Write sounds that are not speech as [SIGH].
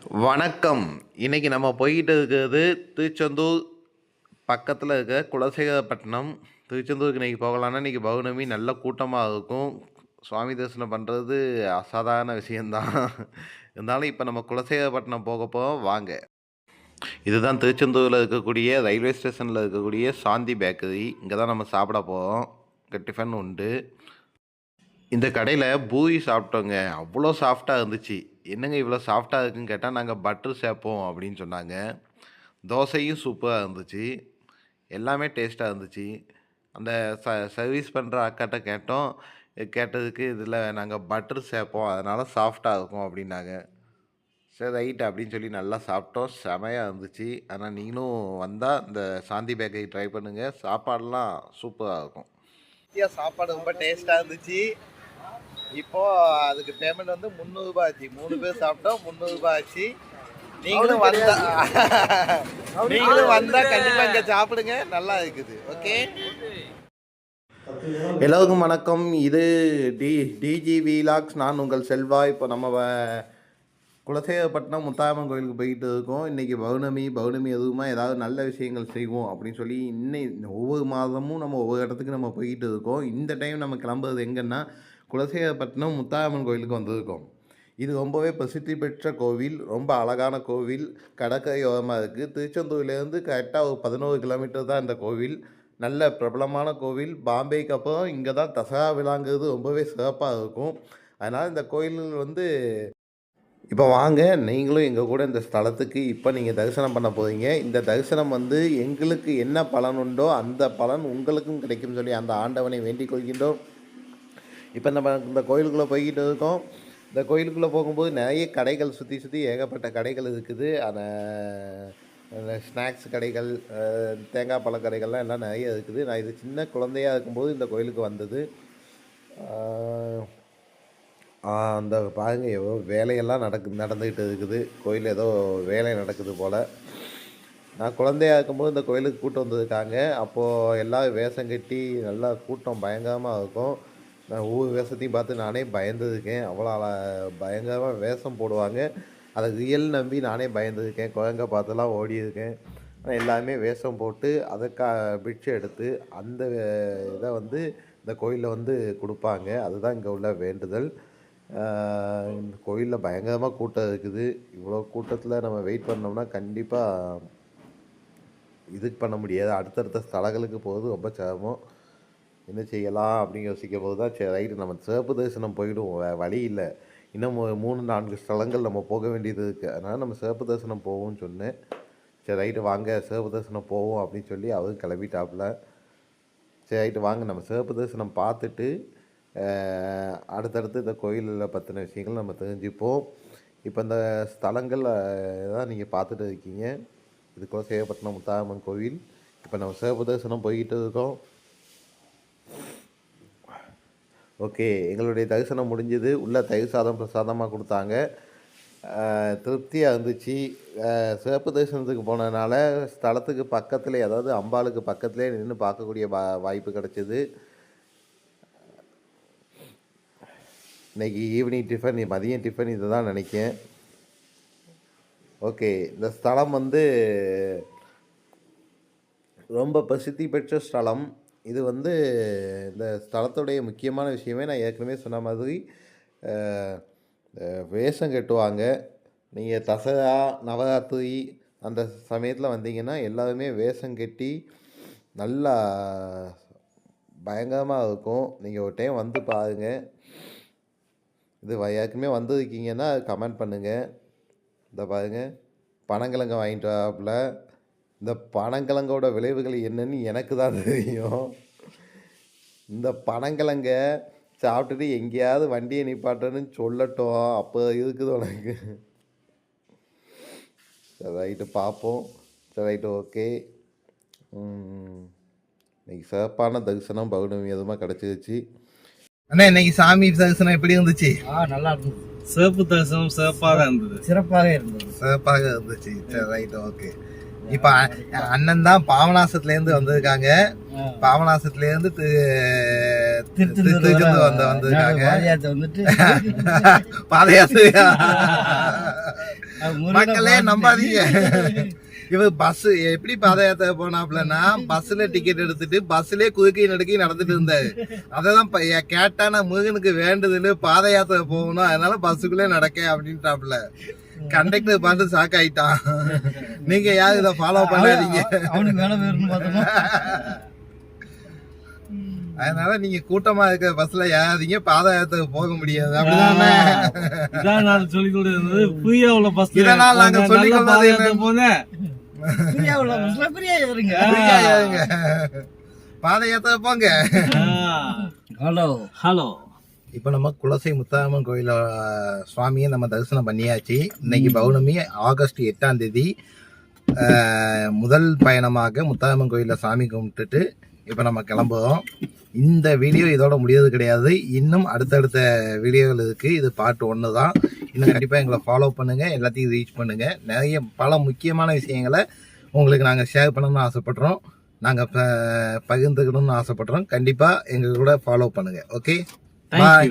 வணக்கம். இன்னைக்கு நம்ம போய்கிட்டு இருக்கிறது திருச்செந்தூர் பக்கத்தில் இருக்க குலசேகரப்பட்டினம். திருச்செந்தூருக்கு இன்னைக்கு போகலான்னா இன்றைக்கி பௌர்ணமி நல்ல கூட்டமாக இருக்கும். சுவாமி தரிசனம் பண்ணுறது அசாதாரண விஷயந்தான் இருந்தாலும் இப்போ நம்ம குலசேகரப்பட்டினம் போக போகிறோம் வாங்க. இதுதான் திருச்செந்தூரில் இருக்கக்கூடிய ரயில்வே ஸ்டேஷனில் இருக்கக்கூடிய சாந்தி பேக்கரி. இங்கே தான் நம்ம சாப்பிட போகிறோம் இங்கே டிஃபன் உண்டு. இந்த கடையில் பூரி சாப்பிட்டோங்க. அவ்வளோ சாஃப்டாக இருந்துச்சு. என்னங்க இவ்வளோ சாஃப்டாக இருக்குன்னு கேட்டால் நாங்கள் பட்டர் சேர்ப்போம் அப்படின்னு சொன்னாங்க. தோசையும் சூப்பராக இருந்துச்சு. எல்லாமே டேஸ்ட்டாக இருந்துச்சு. அந்த ச சர்வீஸ் பண்ணுற அக்காட்ட கேட்டோம். கேட்டதுக்கு இதில் நாங்கள் பட்டர் சேர்ப்போம் அதனால் சாஃப்டாக இருக்கும் அப்படின்னாங்க. சரி ரைட் அப்படின்னு சொல்லி நல்லா சாப்பிட்டோம். செமையாக இருந்துச்சு. ஆனால் நீங்களும் வந்தால் இந்த சாந்தி பேக்கரி ட்ரை பண்ணுங்கள் சாப்பாடெலாம் சூப்பராக இருக்கும். சாப்பாடு ரொம்ப டேஸ்ட்டாக இருந்துச்சு. இப்போ அதுக்கு பேமெண்ட் வந்து முந்நூறுபா ஆச்சு. மூணு பேர் சாப்பிட்டோம் முந்நூறுபா ஆச்சு. நீங்களும் வந்தா நீங்களும் வந்தா கண்டிப்பா இங்க சாப்பிடுங்க நல்லா இருக்குது. ஓகே எல்லோருக்கும் வணக்கம். இது டி டிஜி விலாக்ஸ் நான் உங்கள் செல்வா. இப்போ நம்ம குலசேகரப்பட்டினம் முத்தாயம்மன் கோயிலுக்கு போயிட்டு இருக்கோம். இன்றைக்கி பௌர்ணமி. பௌர்ணமி எதுவுமா ஏதாவது நல்ல விஷயங்கள் செய்வோம் அப்படின்னு சொல்லி இன்னை ஒவ்வொரு மாதமும் நம்ம ஒவ்வொரு இடத்துக்கு நம்ம போயிட்டு இருக்கோம். இந்த டைம் நம்ம கிளம்புறது எங்கன்னா குலசேகரப்பட்டினம் முத்தாயம்மன் கோயிலுக்கு வந்திருக்கோம். இது ரொம்பவே பிரசித்தி பெற்ற கோவில் ரொம்ப அழகான கோவில். கடற்கரையோரமாக இருக்குது திருச்செந்தூர்லேருந்து கரெக்டாக ஒரு பதினோரு கிலோமீட்டர் தான் இந்த கோவில். நல்ல பிரபலமான கோவில். பாம்பேக்கு அப்புறம் இங்கே தான் தசரா விழாங்கிறது ரொம்பவே சிறப்பாக இருக்கும். அதனால் இந்த கோயில் வந்து இப்போ வாங்க. நீங்களும் எங்கள் கூட இந்த ஸ்தலத்துக்கு இப்போ நீங்கள் தரிசனம் பண்ண போகிறீங்க இந்த தரிசனம் வந்து எங்களுக்கு என்ன பலன் உண்டோ அந்த பலன் உங்களுக்கும் கிடைக்கும் சொல்லி அந்த ஆண்டவனை வேண்டிக் கொள்கின்றோம். இப்போ நம்ம இந்த கோயிலுக்குள்ளே போய்கிட்டு இருக்கோம். இந்த கோயிலுக்குள்ளே போகும்போது நிறைய கடைகள் சுற்றி சுற்றி ஏகப்பட்ட கடைகள் இருக்குது. அந்த ஸ்நாக்ஸ் கடைகள் தேங்காய் பழ கடைகள்லாம் எல்லாம் நிறைய இருக்குது. நான் இது சின்ன குழந்தையாக இருக்கும்போது இந்த கோயிலுக்கு வந்தது. அந்த பாருங்க ஏதோ வேலையெல்லாம் நடக்கு நடந்துக்கிட்டு இருக்குது. கோயில் ஏதோ வேலை நடக்குது போல். நான் குழந்தையா இருக்கும்போது இந்த கோயிலுக்கு கூட்டம் வந்திருக்காங்க அப்போது எல்லா வேஷம் கட்டி நல்லா கூட்டம் பயங்கரமாக இருக்கும். நான் ஒவ்வொரு வேஷத்தையும் பார்த்து நானே பயந்துருக்கேன். அவ்வளோ அழ- பயங்கரமாக வேஷம் போடுவாங்க. அதை ரியல் நம்பி நானே பயந்துருக்கேன். குழந்தை பார்த்துலாம் ஓடியிருக்கேன். ஆனால் எல்லாமே வேஷம் போட்டு அதை கா எடுத்து அந்த இதை வந்து இந்த கோயிலில் வந்து கொடுப்பாங்க. அதுதான் இங்கே உள்ள வேண்டுதல். இந்த கோயிலில் பயங்கரமாக கூட்டம் இருக்குது. இவ்வளோ கூட்டத்தில் நம்ம வெயிட் பண்ணோம்னா கண்டிப்பாக இதுக்கு பண்ண முடியாது. அடுத்தடுத்த ஸ்தலங்களுக்கு போகிறது ரொம்ப சிரமம். என்ன செய்யலாம் அப்படின்னு யோசிக்கும் போது தான் சரி ரைட்டு நம்ம சிறப்பு தரிசனம் போயிடுவோம் வழி இல்லை. இன்னும் மூணு நான்கு ஸ்தலங்கள் நம்ம போக வேண்டியது இருக்குது அதனால் நம்ம சிறப்பு தரிசனம் போவோம்னு சொன்னேன். சரி ரைட்டு வாங்க சிறப்பு தரிசனம் போவோம் அப்படின்னு சொல்லி அவரும் கிளம்பிட்டாப்புல. சரி ரைட்டு வாங்க நம்ம சிறப்பு தரிசனம் பார்த்துட்டு அடுத்தடுத்து இந்த கோயிலில் பற்றின விஷயங்கள் நம்ம தெரிஞ்சுப்போம். இப்போ இந்த ஸ்தலங்கள் தான் நீங்கள் பார்த்துட்டு இருக்கீங்க. இதுக்குள்ளே சேவப்பட்டினம் முத்தாரம்மன் கோவில். இப்போ நம்ம சிவப்பு தரிசனம் போய்கிட்டு இருக்கோம். ஓகே எங்களுடைய தரிசனம் முடிஞ்சது. உள்ள தயிர் சாதம் பிரசாதமாக கொடுத்தாங்க. திருப்தியாக இருந்துச்சு சிறப்பு தரிசனத்துக்கு போனதுனால ஸ்தலத்துக்கு பக்கத்தில் அதாவது அம்பாளுக்கு பக்கத்துலேயே நின்று பார்க்கக்கூடிய வா வாய்ப்பு கிடச்சிது. இன்னைக்கு ஈவினிங் டிஃபன் மதியம் டிஃபன் இதை தான் நினைக்கேன். ஓகே இந்த ஸ்தலம் வந்து ரொம்ப பிரசித்தி பெற்ற ஸ்தலம். இது வந்து இந்த ஸ்தலத்துடைய முக்கியமான விஷயமே நான் ஏற்கனவே சொன்ன மாதிரி வேஷம் கட்டுவாங்க. நீங்கள் தசரா நவராத்திரி அந்த சமயத்தில் வந்தீங்கன்னா எல்லாருமே வேஷம் கட்டி நல்லா பயங்கரமாக இருக்கும். நீங்கள் ஒரு டைம் வந்து பாருங்கள் இது ஏற்கனவே வந்திருக்கீங்கன்னா கமெண்ட் பண்ணுங்கள் இந்த பாருங்கள் பனங்கிழங்கு வாங்கிட்டு வராப்புல இந்த பனங்கிழங்கோட விளைவுகள் என்னன்னு எனக்கு தான் தெரியும். இந்த பனங்கிழங்க சாப்பிட்டுட்டு எங்கேயாவது வண்டியை நிப்பாட்டணும்னு சொல்லட்டும். அப்போ இருக்குது உனக்கு. சரி ரைட்டு பார்ப்போம். சரி ரைட்டு ஓகே. இன்னைக்கு சிறப்பான தரிசனம் பௌர்ணமி எதுவுமா கிடச்சிருச்சு. அண்ணா இன்னைக்கு சாமி தரிசனம் எப்படி இருந்துச்சு? ஆ நல்லா இருந்தது சிறப்பு தரிசனம் சிறப்பாக இருந்தது. சிறப்பாக இருந்தது. சிறப்பாக இருந்துச்சு. சரி ரைட் ஓகே. இப்போ அண்ணன் தான் பாவனாசத்துல இருந்து வந்திருக்காங்க. பாவனாசத்துல இருந்து தி- திருச்செந்தூர் திருச்செந்தூர் வந்து வந்திருக்காங்க. பாத யாத்திரையா [LAUGHS] [LAUGHS] மக்களே நம்பாதீங்க. இவ பஸ் எப்படி பாத யாத்திரை போனாப்லன்னா பஸ்ல டிக்கெட் எடுத்துட்டு பஸ்லயே குதுக்கி நடுக்கி நடந்துட்டு இருந்தாரு. எ- கேட்டா நான் முருகனுக்கு வேண்டுதல் பாத யாத்திரை போகணும் அதனால பஸ்ஸுக்குள்ளே நடக்க அப்படின்ட்டாப்ல கண்டக்டர் பார்த்து ஷாக் ஆயிட்டான். நீங்க யாரும் இதை ஃபாலோ பண்ணாதீங்க? அவனுக்கு வேலை வேணும்னு பார்த்தோம்னா அதனால நீங்க கூட்டமா இருக்கிற பஸ்ல ஏறாதீங்க பாத யாத்திரை போக முடியாது. அப்படிதானே? நான் சொல்லிக் கொடுத்தது ஃப்ரீயா உள்ள பஸ் இதனால் நாங்க கொள்வது என்ன? போனேன் பிரியா உள்ள பஸ்ல பிரியா ஏறுங்க. ஃப்ரீயா ஏறுங்க. பாத யாத்திரை போங்க ஹலோ. ஹலோ. இப்போ நம்ம குலசை முத்தாரம்மன் கோயில சுவாமியை நம்ம தரிசனம் பண்ணியாச்சு. இன்னைக்கு பௌர்ணமி ஆகஸ்ட் எட்டாம் தேதி முதல் பயணமாக முத்தாரம்மன் கோயிலில் சாமி கும்பிட்டுட்டு இப்போ நம்ம கிளம்புறோம். இந்த வீடியோ இதோட முடியாது கிடையாது. இன்னும் அடுத்தடுத்த வீடியோகள் இருக்குது இது பார்ட் ஒன்று தான். இன்னும் கண்டிப்பாக எங்களை ஃபாலோ பண்ணுங்கள் எல்லாத்தையும் ரீச் பண்ணுங்கள் நிறைய பல முக்கியமான விஷயங்களை உங்களுக்கு நாங்கள் ஷேர் பண்ணணும்னு ஆசைப்படுறோம். நாங்கள் பகிர்ந்துக்கணும்னு ஆசைப்படுறோம். கண்டிப்பாக எங்கள் கூட ஃபாலோ பண்ணுங்கள் ஓகே Bye.